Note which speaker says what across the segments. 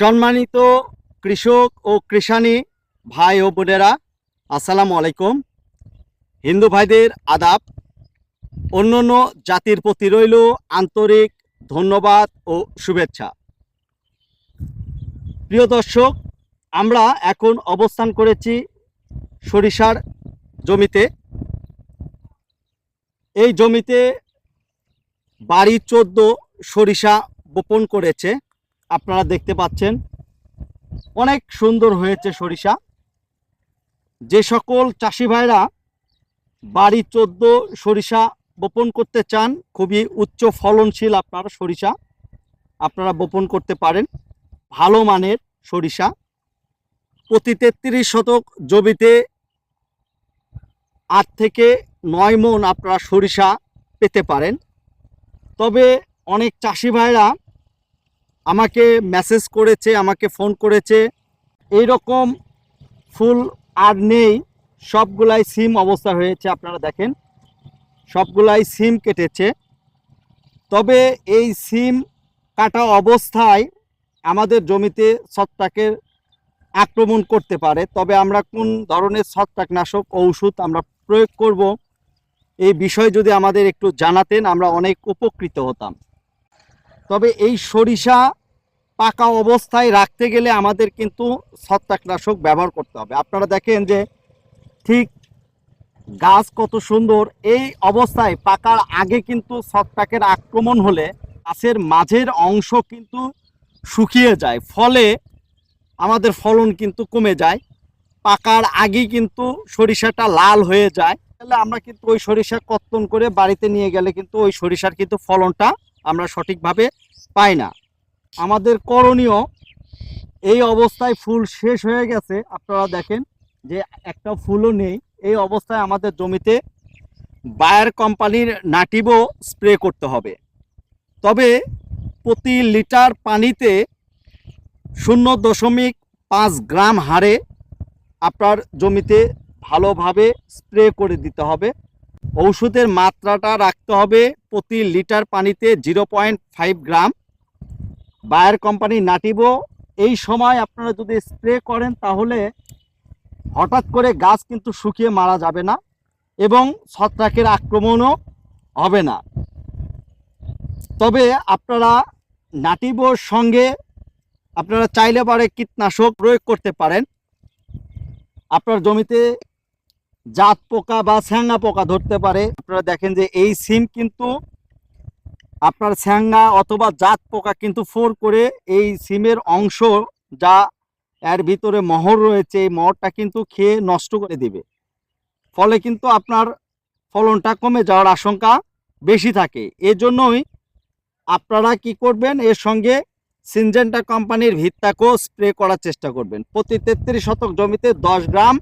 Speaker 1: সম্মানিত কৃষক ও কৃষানী ভাই ও বোনেরা, আসসালামু আলাইকুম। হিন্দু ভাইদের আদাব অন্যান্য জাতির প্রতি রইল আন্তরিক ধন্যবাদ ও শুভেচ্ছা। প্রিয় দর্শক, আমরা এখন অবস্থান করেছি সরিষার জমিতে। এই জমিতে বাড়ি চোদ্দ সরিষা বপন করেছে। আপনারা দেখতে পাচ্ছেন, অনেক সুন্দর হয়েছে সরিষা। যে সকল চাষি ভাইরা বাড়ি চোদ্দ সরিষা বপন করতে চান, খুবই উচ্চ ফলনশীল আপনার সরিষা, আপনারা বপন করতে পারেন। ভালো মানের সরিষা। প্রতি তেত্রিশ শতক জমিতে আট থেকে নয় মন আপনারা সরিষা পেতে পারেন। তবে অনেক চাষি ভাইরা আমাকে মেসেজ করেছে, আমাকে ফোন করেছে। এই রকম ফুল আর নেই, সবগুলাই সিম অবস্থা হয়েছে, আপনারা দেখেন। সবগুলাই সিম কেটেছে। তবে এই সিম কাটা অবস্থায় আমাদের জমিতে ছত্রাকের আক্রমণ করতে পারে। তবে আমরা কোন ধরনের ছত্রাকনাশক ঔষধ আমরা প্রয়োগ করব, এই বিষয় যদি আমাদের একটু জানাতেন, আমরা অনেক উপকৃত হতাম। তবে এই সরিষা পাকা অবস্থায় রাখতে গেলে আমাদের কিন্তু ছত্রাকনাশক ব্যবহার করতে হবে। আপনারা দেখেন যে ঠিক গাছ কত সুন্দর। এই অবস্থায় পাকার আগে কিন্তু ছত্রাকের আক্রমণ হলে গাছের মাঝের অংশ কিন্তু শুকিয়ে যায়। ফলে আমাদের ফলন কিন্তু কমে যায়। পাকার আগেই কিন্তু সরিষাটা লাল হয়ে যায়। তাহলে আমরা কিন্তু ওই সরিষা কর্তন করে বাড়িতে নিয়ে গেলে কিন্তু ওই সরিষার কিন্তু ফলনটা আমরা সঠিকভাবে পাই না। আমাদের করণীয় এই অবস্থায় ফুল শেষ হয়ে গেছে। আপনারা দেখেন যে একটা ফুলও নেই। এই অবস্থায় আমাদের জমিতে বায়ার কোম্পানির নাটিবো স্প্রে করতে হবে। তবে প্রতি লিটার পানিতে শূন্য দশমিক পাঁচ গ্রাম হারে আপনার জমিতে ভালোভাবে স্প্রে করে দিতে হবে। ঔষধের মাত্রাটা রাখতে হবে প্রতি লিটার পানিতে zero point five gram. Bayer company Nativo, এই সময় আপনারা যদি স্প্রে করেন তাহলে হঠাৎ করে গাছ কিন্তু শুকিয়ে মারা যাবে না এবং ছত্রাকের আক্রমণও হবে না। তবে আপনারা নাটিবোর সঙ্গে আপনারা চাইলে পারে কীটনাশক প্রয়োগ করতে পারেন। আপনার জমিতে জাত পোকা বা স্যাঙ্গা পোকা ধরতে পারে। আপনারা দেখেন যে এই সিম কিন্তু আপনার স্যাঙ্গা অথবা জাত পোকা কিন্তু ফোর করে এই সিমের অংশ যা এর ভিতরে মহর রয়েছে, এই মহরটা কিন্তু খেয়ে নষ্ট করে দিবে। ফলে কিন্তু আপনার ফলনটা কমে যাওয়ার আশঙ্কা বেশি থাকে। এজন্যই আপনারা কি করবেন, এর সঙ্গে সিনজেন্টা কোম্পানির ভিত্তাকো স্প্রে করার চেষ্টা করবেন। প্রতি তেত্রিশ শতক জমিতে দশ গ্রাম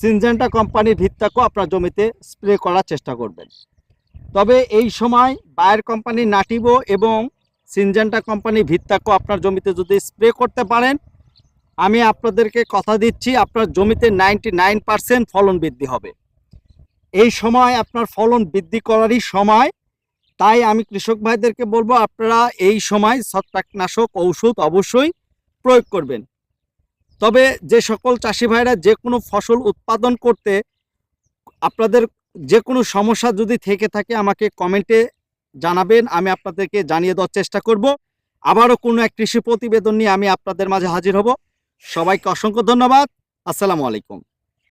Speaker 1: সিনজেন্টা কোম্পানির ভিত্তাকো আপনার জমিতে স্প্রে করার চেষ্টা করবেন। তবে এই সময় বায়ার কোম্পানি নাটিবো এবং সিনজেন্টা কোম্পানি ভিত্তাকো আপনার জমিতে যদি স্প্রে করতে পারেন, আমি আপনাদেরকে কথা দিচ্ছি, আপনার জমিতে নাইনটি ফলন বৃদ্ধি হবে। এই সময় আপনার ফলন বৃদ্ধি করারই সময়, তাই আমি কৃষক ভাইদেরকে বলব, আপনারা এই সময় ছত্রাকনাশক ঔষধ অবশ্যই প্রয়োগ করবেন। তবে যে সকল চাষি ভাইরা যে কোনো ফসল উৎপাদন করতে আপনাদের যে কোনো সমস্যা যদি থেকে থাকে আমাকে কমেন্টে জানাবেন, আমি আপনাদেরকে জানিয়ে দেওয়ার চেষ্টা করব। আবারও কোনো এক কৃষি প্রতিবেদন নিয়ে আমি আপনাদের মাঝে হাজির হব। সবাইকে অসংখ্য ধন্যবাদ। আসসালামু আলাইকুম।